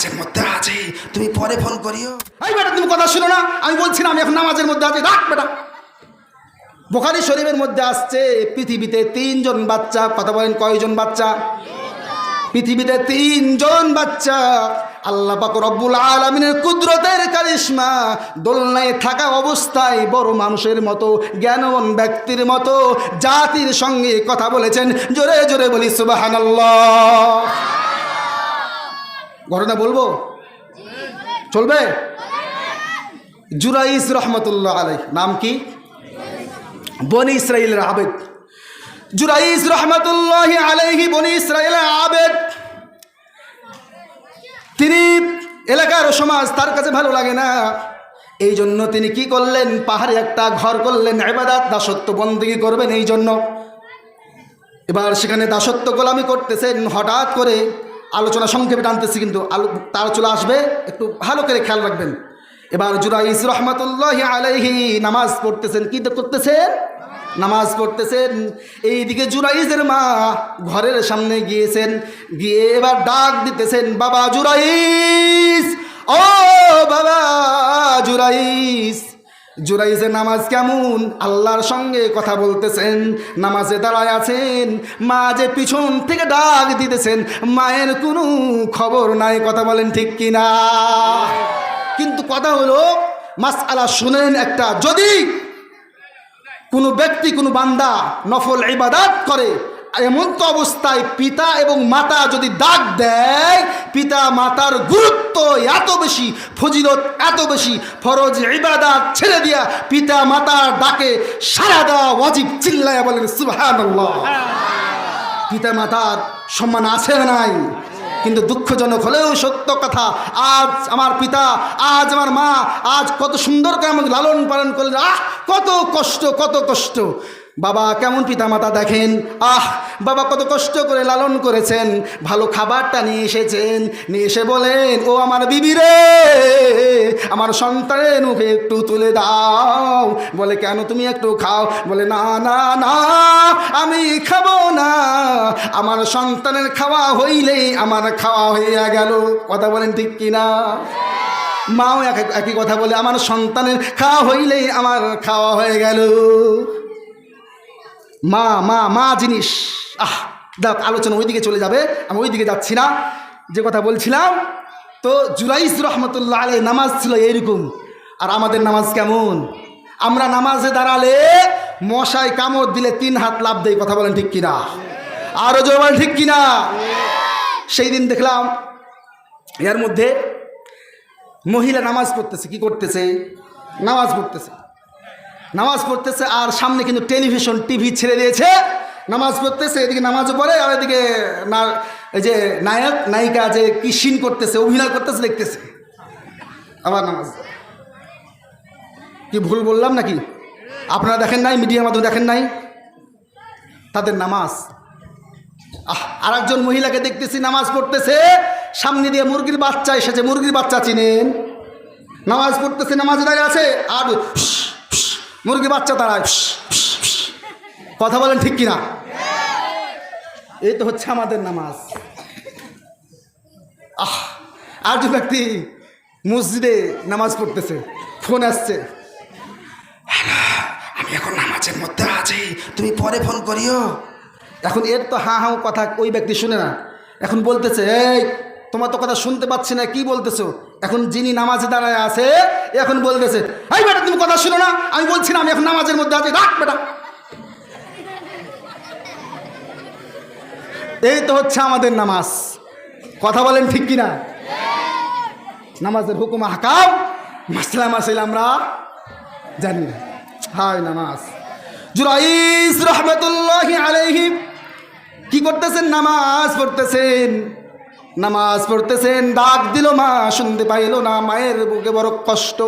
নামাজের মধ্যে আছি। তুমি পরে ফোন করিও। এই বেটা, তুমি কথা শুনো না। আমি বলছি না, আমি এখন নামাজের মধ্যে আছি। রাখ বেটা। বোখারি শরীফের মধ্যে আসছে, পৃথিবীতে তিনজন বাচ্চা। কথা বলেন, কয়জন বাচ্চা? পৃথিবীতে তিনজন বাচ্চা। আল্লাহ পাক রব্বুল আলমিনের কুদরতের কারিশমা, দোলনায় থাকা অবস্থায় বড় মানুষের মতো, জ্ঞানবান ব্যক্তির মতো, জাতির সঙ্গে কথা বলেছেন। জোরে জোরে বলি সুবাহান ঘটনা বলব? চলবে? জুরাইস রহমতুল্লাহ আলাই নাম কি? বনি ইসরাইলের আবেদ। জুরাইস রহমতুল্লাহ আলাইহি, বনি ইসরাইলের আবেদ। তিনি এলাকার সমাজ, তার কাছে ভালো লাগে না। এই জন্য তিনি কি করলেন? পাহাড়ে একটা ঘর করলেন। এবাদাত দাসত্ব বন্দী করবেন এই জন্য এবার সেখানে দাসত্ব গোলামি করতেছেন। হঠাৎ করে আলোচনা সংক্ষেপে টানতেছি, কিন্তু আলো, তার চলে আসবে, একটু ভালো করে খেয়াল রাখবেন। এবার জুরাইস রহমতুল্লাহ আলাইহি নামাজ পড়তেছেন, কি করতেছেন নামাজ পড়তেছেন। এইদিকে জুরাইজের মা ঘরের সামনে গিয়েছেন, গিয়ে এবার ডাক দিতেছেন, বাবা জুরাইস ও বাবা জুরাইস জুরাইজের নামাজ কেমন? আল্লাহর সঙ্গে কথা বলতেছেন, নামাজে দাঁড়ায় আছেন মা যে পিছন থেকে ডাক দিতেছেন, মায়ের কোনো খবর নাই, কথা বলেন ঠিক কিনা? কিন্তু কথা হলো মাস আলা শুনেন একটা, যদি কোনো ব্যক্তি, কোনো বান্দা নফল ইবাদাত করে এমন তো অবস্থায় পিতা এবং মাতা যদি ডাক দেয়, পিতা মাতার গুরুত্ব এত বেশি, ফজিলত এত বেশি, ফরজ ইবাদাত ছেড়ে দিয়া পিতা মাতার ডাকে সারা দেওয়া ওয়াজিব চিল্লায়া বলেন, সুবহানাল্লাহ। পিতা মাতার সম্মান আছে নাই? কিন্তু দুঃখজনক হলেও সত্য কথা, আজ আমার পিতা, আজ আমার মা, আজ কত সুন্দর করে আমাকে লালন পালন করলেন, আহ, কত কষ্ট কত কষ্ট। বাবা, কেমন পিতা মাতা দেখেন? আহ, বাবা কত কষ্ট করে লালন করেছেন। ভালো খাবারটা নিয়ে এসেছেন। নিয়ে এসে বলেন, ও আমার বিবি রে, আমার সন্তানের মুখে একটু তুলে দাও। বলে, কেন তুমি একটু খাও? বলে, না না না, আমি খাব না। আমার সন্তানের খাওয়া হইলেই আমার খাওয়া হইয়া গেল। কথা বলেন ঠিক কিনা? মাও এক- একই কথা বলে, আমার সন্তানের খাওয়া হইলেই আমার খাওয়া হয়ে গেল। মা মা মা জিনিস। আহ, দেখ, আলোচনা ওইদিকে চলে যাবে, আমি ওইদিকে যাচ্ছি না। যে কথা বলছিলাম, তো জুরাইস রহমতুল্লাহ আলী নামাজ ছিল এইরকম। আর আমাদের নামাজ কেমন? আমরা নামাজে দাঁড়ালে মশায় কামড় দিলে তিন হাত লাভ দেয়, কথা বলেন ঠিক কিনা? আরও জোর বলেন ঠিক কিনা? সেই দিন দেখলাম, এর মধ্যে মহিলা নামাজ পড়তেছে, কি করতেছে? নামাজ পড়তেছে। নামাজ পড়তেছে আর সামনে কিন্তু টেলিভিশন, টিভি ছেড়ে দিয়েছে। নামাজ পড়তেছে, এদিকে নামাজও পড়ে, আর এদিকে না, এই যে নায়ক, নায়িকা যে কি সিন করতেছে, অভিনয় করতেছে, দেখতেছে। আবার নামাজ। কি ভুল বললাম নাকি? আপনারা দেখেন নাই, মিডিয়ার মাধ্যমে দেখেন নাই? তাদের নামাজ। আহ আর একজন মহিলাকে দেখতেছি নামাজ পড়তেছে, সামনে দিয়ে মুরগির বাচ্চা এসেছে, মুরগির বাচ্চা চিনেন? নামাজ পড়তেছে, নামাজ দাঁড়িয়ে আছে, আর মুরগি বাচ্চা দাঁড়ায় কথা বলেন ঠিক কিনা? এই তো হচ্ছে আমাদের নামাজ। আহ, আর যে ব্যক্তি মসজিদে নামাজ পড়তেছে, ফোন আসছে। আমি এখন নামাজের মধ্যে আছি, তুমি পরে ফোন করিও। এখন এর তো হাঁ হাঁ কথা, ওই ব্যক্তি শুনে না। এখন বলতেছে, এই, তোমার তো কথা শুনতে পাচ্ছি না, কি বলতেছো? এখন যিনি নামাজে দাঁড়ায় আছে এখন বলতেছে, এই বেটা, তুমি কথা শুনো না, আমি বলছি না, আমি এখন নামাজের মধ্যে আছি রাখ বেটা। এই তো হচ্ছে আমাদের নামাজ। কথা বলেন ঠিক কিনা? নামাজের হুকুম হাকাম মাসলা মাসাইল আমরা জানি না। হায় নামাজ। জুরাইস রহমতুল্লাহ আলাইহি। কি করতেছেন? নামাজ পড়তেছেন। নামাজ পড়তেছেন, ডাক দিল মা, শুনতে পাইল না, মায়ের বুকে বড় কষ্ট।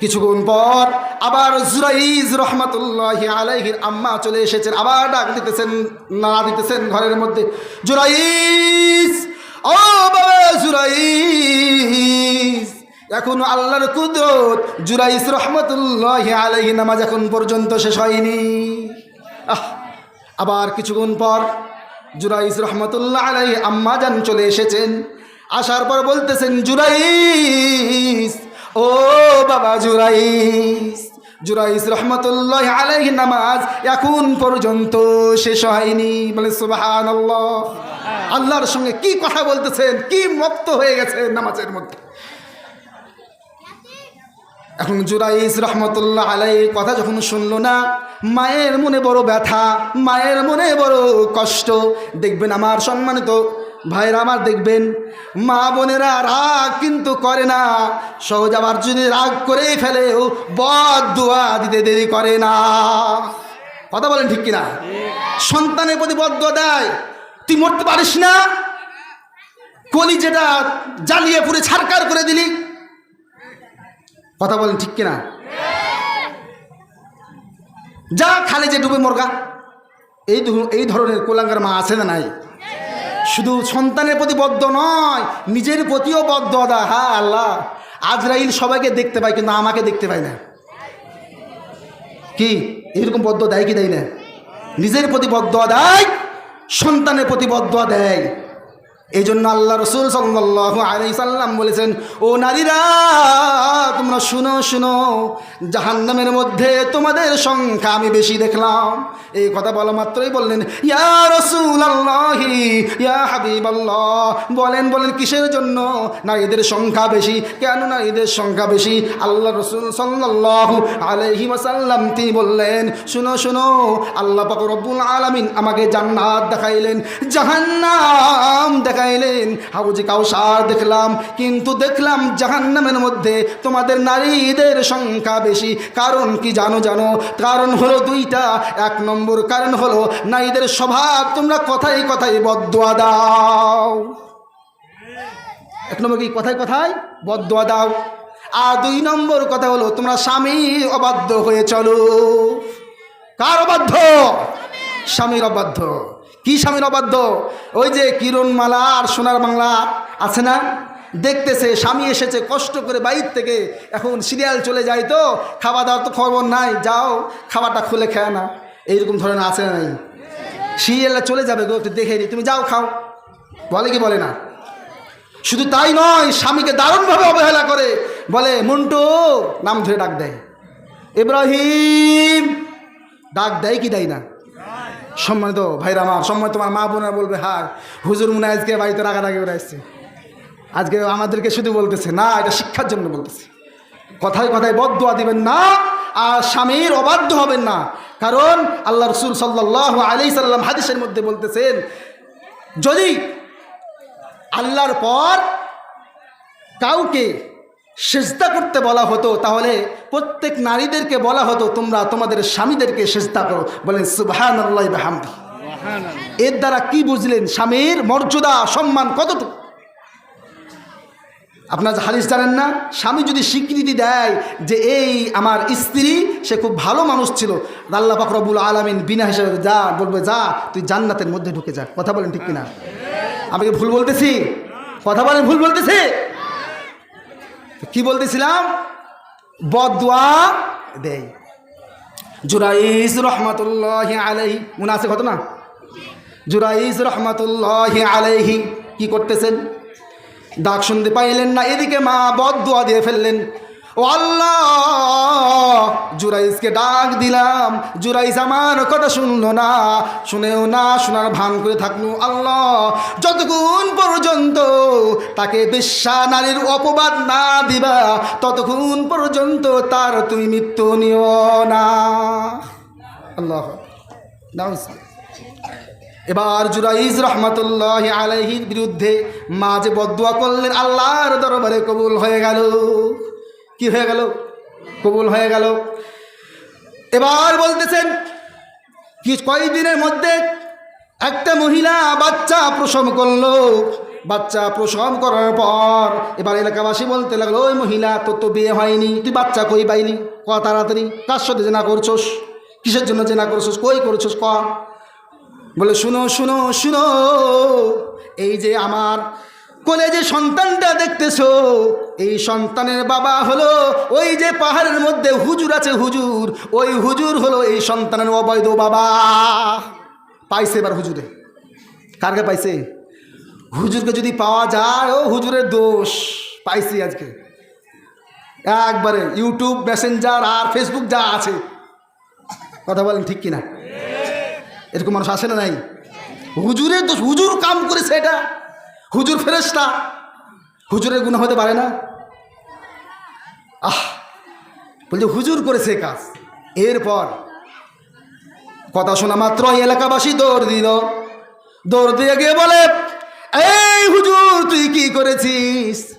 কিছুক্ষণ পর আবার জুরাইজ রহমতুল্লাহ আলাইহির আম্মা চলে এসেছেন, আবার ডাক দিতেছেন না দিতেছেন ঘরের মধ্যে, জুরাইজ, ও জুরাইজ, এখন আল্লাহর কুদরত জুরাইস রহমতুল্লাহ আলাইহি নামাজ এখন পর্যন্ত শেষ হয়নি। আহ, আবার কিছুক্ষণ পর জুরাইস রহমতুল্লাহ আলাইহি আম্মা যান চলে এসেছেন। আসার পর বলতেছেন জুরাইস ও বাবা জুরাইস জুরাইস রহমতুল্লাহ আলাইহি নামাজ এখন পর্যন্ত শেষ হয়নি। বলে সুবাহান আল্লাহর সঙ্গে কি কথা বলতেছেন, কি মত্ত হয়ে গেছে নামাজের মধ্যে? এখন জুরাইস রহমতুল্লাহ আলাই কথা যখন শুনলো না মায়ের মনে বড় ব্যথা, মায়ের মনে বড় কষ্ট। দেখবেন আমার সম্মানিত ভাইরা আমার দেখবেন, মা বোনেরা রাগ কিন্তু করে না। সহজ আবার যদি রাগ করেই ফেলেও বদ দোয়া দিতে দেরি করে না। কথা বলেন ঠিক কিনা? সন্তানের প্রতি বদ্ধ দেয় তুই মরতে পারিস না। কলি যেটা জ্বালিয়ে পুরে ছারকার করে দিলি। কথা বলেন ঠিক কিনা? যা খালে যে ডুবে মরগা। এই এই ধরনের কোলাঙ্গার মা আছে না নাই? শুধু সন্তানের প্রতি বদ্ধ নয়, নিজের প্রতিও বদ্ধ, দা, হা, আল্লাহ। আজরাইল সবাইকে দেখতে পায়, কিন্তু আমাকে দেখতে পায় না। কি? এরকম বদ্ধ দেয় কি দেয় না? নিজের প্রতি বদ্ধ দেয়, সন্তানের প্রতি বদ্ধ দেয়। এই জন্য আল্লাহ রসুল সাল্লাহ আলি সাল্লাম বলেছেন, ও নারীরা, তোমরা শুনো শুনো, জাহান্নামের মধ্যে তোমাদের সংখ্যা আমি বেশি দেখলাম। এই কথা বলা মাত্রই বললেন, ইয়া রসুল আল্লাহি ইয়া হাবিব আল্লাহ বলেন বলেন, কিসের জন্য? নারীদের সংখ্যা বেশি। কেন নারীদের সংখ্যা বেশি? আল্লাহ রসুল সাল্লাহ আলহি ওয়াসাল্লাম তিনি বললেন, শুনো শুনো, আল্লাহ পাক রব্বুল আলামিন আমাকে জান্নাত দেখাইলেন, জাহান্নাম দেখাইলেন হাউজি কাউসার দেখলাম, কিন্তু দেখলাম জাহান্নামের মধ্যে তোমাদের নারীদের সংখ্যা বেশি। কারণ কি জানো জানো? কারণ হলো দুইটা। এক নম্বর কারণ হলো নারীদের স্বভাব, তোমরা কথাই কথাই বদুয়া দাও। এক নম্বর কি? কথায় কথায় বদুয়া দাও। আর দুই নম্বর কথা হলো, তোমরা স্বামী অবাধ্য হয়ে চলো। কার অবাধ্য? স্বামীর অবাধ্য। কি স্বামীর অবাধ্য? ওই যে কিরণমালা আর সোনার বাংলা আছে না? দেখতেছে, স্বামী এসেছে কষ্ট করে বাইর থেকে। এখন সিরিয়াল চলে যায় তো খাওয়া দাওয়ার তো খবর নাই, যাও, খাবারটা খুলে খেয়ে না এইরকম ধরনের আছে নাই? সিরিয়ালটা চলে যাবে গো, একটু দেখে নি। তুমি যাও, খাও। বলে কি বলে না? শুধু তাই নয়, স্বামীকে দারুণভাবে অবহেলা করে। বলে, মন্টু, নাম ধরে ডাক দেয়। ইব্রাহিম, ডাক দেয় কি দেয় না? সম্মানিত ভাইরা আমার সম্মান তোমার মা বোনেরা বলবে হ্যাঁ হুজুর মুনে আজকে বাড়িতে রাগারাগি করে আসছে। আজকে আমাদেরকে শুধু বলতেছে, না, এটা শিক্ষার জন্য বলতেছে। কথায় কথায় বদুয়া দিবেন না, আর স্বামীর অবাধ্য হবেন না। কারণ আল্লাহ রসুল সাল্লাহ আলি সাল্লাম হাদিসের মধ্যে বলতেছেন, যদি আল্লাহর পর কাউকে সেজদা করতে বলা হতো তাহলে প্রত্যেক নারীদেরকে বলা হতো তোমরা তোমাদের স্বামীদেরকে সেজদা করো। বলেন সুবহান হামদি এর দ্বারা কি বুঝলেন? স্বামীর মর্যাদা সম্মান কতটুকু? আপনার হাদিস জানেন না? স্বামী যদি স্বীকৃতি দেয় যে এই আমার স্ত্রী সে খুব ভালো মানুষ ছিল। আল্লাহ পাকরবুল আলমিন বিনা হিসাবে যা বলবে যা তুই জান্নাতের মধ্যে ঢুকে যা। কথা বলেন ঠিক কিনা? আমি কি ভুল বলতেছি? কথা বলেন ভুল বলতেছি? কি বলতেছিলাম? বদুয়া দেয় জুরাইস রহমতুল্লাহ আলহি মনে আছে কত না? জুরাইস রহমতুল্লাহ আলহি কি করতেছেন? ডাক শুনতে পাইলেন না, এদিকে মা বদুয়া দিয়ে ফেললেন। ও আল্লাহ জুরাইসকে ডাক দিলাম। জুরাইস আমার কথা শুনলো না। শুনেও না, শোনার ভান করে থাকল আল্লাহ। যতক্ষণ পর্যন্ত তাকে বেশ্যা নারীর অপবাদ না দিবা, ততক্ষণ পর্যন্ত তার তুমি মৃত্যু নিও না। আল্লাহ। এবার জুরাইজ রহমতুল্লাহ আলাইহির বিরুদ্ধে মা যে বদুয়া করলেন আল্লাহর দরবারে কবুল হয়ে গেল। কি হয়ে গেল? কবুল হয়ে গেল। এবার বলতেছেন, কি কয়েকদিনের মধ্যে একটা মহিলা বাচ্চা প্রসব করল? বাচ্চা প্রসব করার পর এবার এলাকাবাসী বলতে লাগল, ওই মহিলা, তোর তো বিয়ে হয়নি, তুই বাচ্চা কই পাইনি ক তাড়াতাড়ি, কার সাথে জেনা করছোস? কিসের জন্য জেনা করছোস? কই করছোস? ক? বলে, শুনো শুনো শুনো, এই যে আমার কোলে যে সন্তানটা দেখতেছো, এই সন্তানের বাবা হলো ওই যে পাহাড়ের মধ্যে হুজুর আছে হুজুর, ওই হুজুর হলো এই সন্তানের অবৈধ বাবা। পাইছে এবার হুজুরে। কারকে পাইছে? হুজুরকে যদি পাওয়া যায়, ও হুজুরের দোষ। পাইছি আজকে। একবারে ইউটিউব, মেসেঞ্জার আর ফেসবুক যা আছে। কথা বলেন ঠিক কিনা? এরকম মানুষ আসে না নাই? হুজুরের দোষ, হুজুর কাম করেছে এটা। হুজুর ফেরেস্তা হুজুরের গুণ হতে পারে না। আহ, বলছে, হুজুর করেছে কাজ। এরপর কথা শোনা মাত্র এলাকাবাসী দৌড় দিল। দৌড় দিয়ে গিয়ে বলে, এই হুজুর, তুই কি করেছিস?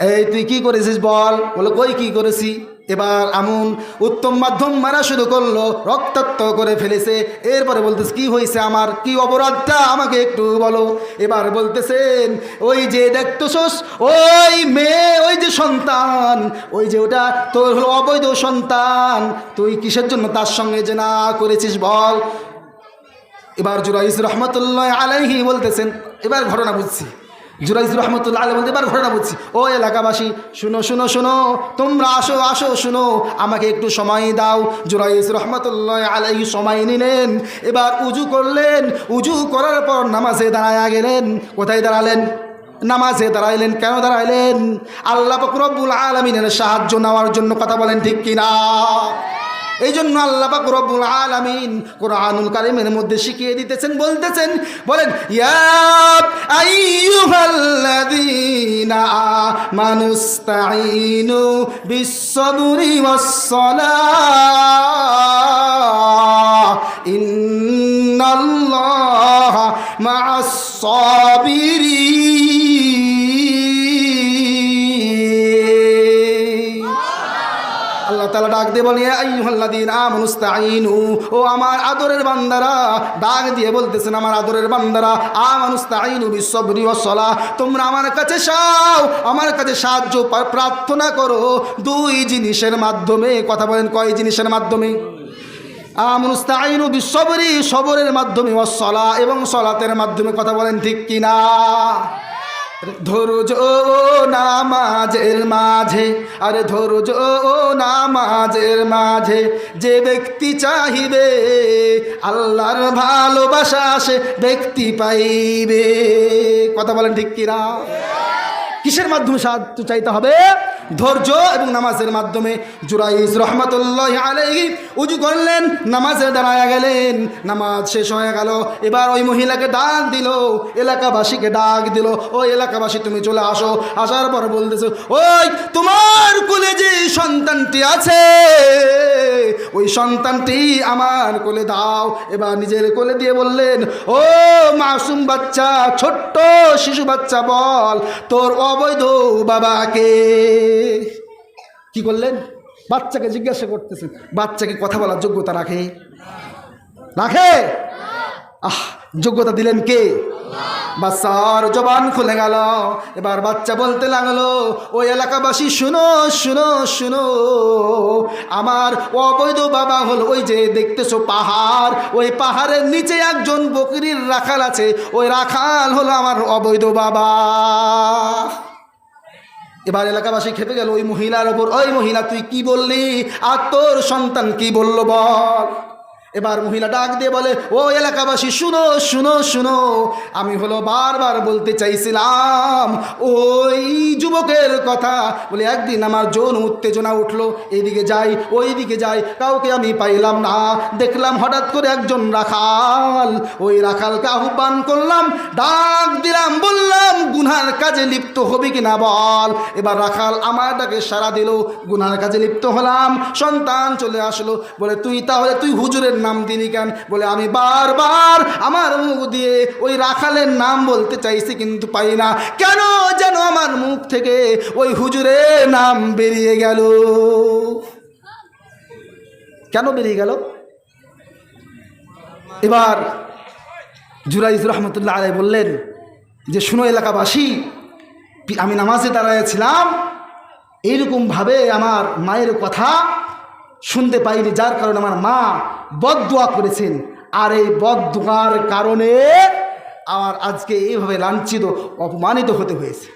এই তুই কি করেছিস বল? বলে, কই কি করেছি? এবার আমন উত্তম মাধ্যম মারা শুরু করল, রক্তাক্ত করে ফেলেছে। এরপরে বলতেছে, কি হয়েছে আমার? কি অপরাধটা? আমাকে একটু বলো। এবার বলতেছেন, ওই যে দেখতেছস, ওই মেয়ে, ওই যে সন্তান, ওই যে ওটা তোর হলো অবৈধ সন্তান। তুই কিসের জন্য তার সঙ্গে যে না করেছিস বল? এবার জুরাইস রহমতুল্লাহ আলাইহি বলতেছেন, এবার ঘটনা বুঝছি। জুরাইস রহমতুল্লাহ আলাই বলতে, এবার ঘটনা বলছি। ও এলাকাবাসী, শুনো শুনো শুনো, তোমরা আসো আসো, শুনো, আমাকে একটু সময় দাও। জুরাইস রহমতুল্লাহ আলাইহি সময় নিলেন, এবার উজু করলেন, উজু করার পর নামাজে দাঁড়ায়া গেলেন। কোথায় দাঁড়ালেন? নামাজে দাঁড়াইলেন, কেন দাঁড়াইলেন? আল্লাহ রব্বুল আলমিনের সাহায্য নেওয়ার জন্য কথা বলেন ঠিক কিনা? এই জন্য আল্লাহ পাক রব্বুল আলামিন কোরআনুল কারিমের মধ্যে শিখিয়ে দিতেছেন, বলতেছেন, বলেন আমানুস্তাঈনু বিস-সাবরি ওয়াস-সালাহ ইন্নাল্লাহা মা'আস তালা ডাক দিয়ে বলে আইহল্লাদিন আমানুস্তাইনু ও আমার আদরের বান্দারা, ডাক দিয়ে বলতেছেন, আমার আদরের বান্দারা আমানুস্তাইনু বিশ্বরি ওসলা তোমরা আমার কাছে সাও আমার কাছে সাহায্য প্রার্থনা করো। দুই জিনিসের মাধ্যমে, কথা বলেন, কয় জিনিসের মাধ্যমে? আমনুস্তাইনু বিশ্বরি সবরের মাধ্যমে ওসলা এবং সলাতের মাধ্যমে, কথা বলেন ঠিক কিনা? ধৈর্য নামাজের মাঝে, আরে ধৈর্য নামাজের মাঝে যে ব্যক্তি চাহিবে, আল্লাহর ভালোবাসা সে ব্যক্তি পাইবে। কথা বলেন ঠিক কিনা? কিসের মাধ্যমে সাহায্য চাইতে হবে? ধৈর্য এবং নামাজের মাধ্যমে জুরাইজ রহমতুল্লাহ আলাইহি উজু করলেন, নামাজে দাঁড়ায় গেলেন, নামাজ শেষ হয়ে গেল। এবার ওই মহিলাকে ডাক দিল, এলাকাবাসীকে ডাক দিল ওই এলাকাবাসী, তুমি চলে আসো। আসার পর বলতেছে, ওই তোমার কোলে যে সন্তানটি আছে, ওই সন্তানটি আমার কোলে দাও। এবার নিজের কোলে দিয়ে বললেন, ও মাসুম বাচ্চা, ছোট্ট শিশু বাচ্চা বল, তোর অবৈধ বাবাকে কি করলেন? বাচ্চাকে জিজ্ঞাসা করতেছেন। বাচ্চাকে কথা বলার যোগ্যতা রাখে? রাখে? আহ, যোগ্যতা দিলেন কে? বাচ্চার জবান খুলে গেল। এবার বাচ্চা বলতে লাগল ওই এলাকাবাসী, শুনো শুনো শুনো। আমার অবৈধ বাবা হল ওই যে, দেখতেছো পাহাড়? ওই পাহাড়ের নিচে একজন বকরির রাখাল আছে। ওই রাখাল হলো আমার অবৈধ বাবা। এবার এলাকাবাসী খেপে গেল, ওই মহিলার ওপর, ওই মহিলা, তুই কি বললি? আর তোর সন্তান কি বলল বল? এবার মহিলা ডাক দিয়ে বলে, ও এলাকাবাসী, শুনো শুনো শুনো। আমি হলো বারবার বলতে চাইছিলাম, ওই যুবকের কথা। বলে একদিন আমার যৌন উত্তেজনা উঠল। এইদিকে যাই, ওইদিকে যাই, কাউকে আমি পাইলাম না। দেখলাম হঠাৎ করে একজন রাখাল। ওই রাখালকে আহ্বান করলাম, ডাক দিলাম, বললাম, গুনহার কাজে লিপ্ত হবে কিনা বল? এবার রাখাল আমার ডাকে সারা দিল গুনার কাজে লিপ্ত হলাম। সন্তান চলে আসলো। বলে, তুই তাহলে, তুই হুজুরের নাম দিলি কেন? বলে, আমি বারবার আমার মুখ দিয়ে ওই রাখালের নাম বলতে চাইছি, কিন্তু পাই না। কেন যেন আমার মুখ থেকে ওই হুজুরের নাম বেরিয়ে গেল? কেন বেরিয়ে গেল? এবার জুরাইজ রহমতুল্লাহ আলাই বললেন যে, শুনো এলাকাবাসী, আমি নামাজে দাঁড়াইছিলাম এইরকমভাবে আমার মায়ের কথা শুনতে পাইনি, যার কারণে আমার মা বদুয়া করেছেন। আর এই বদদোয়ার কারণে আমার আজকে এইভাবে লাঞ্ছিত, অপমানিত হতে হয়েছে।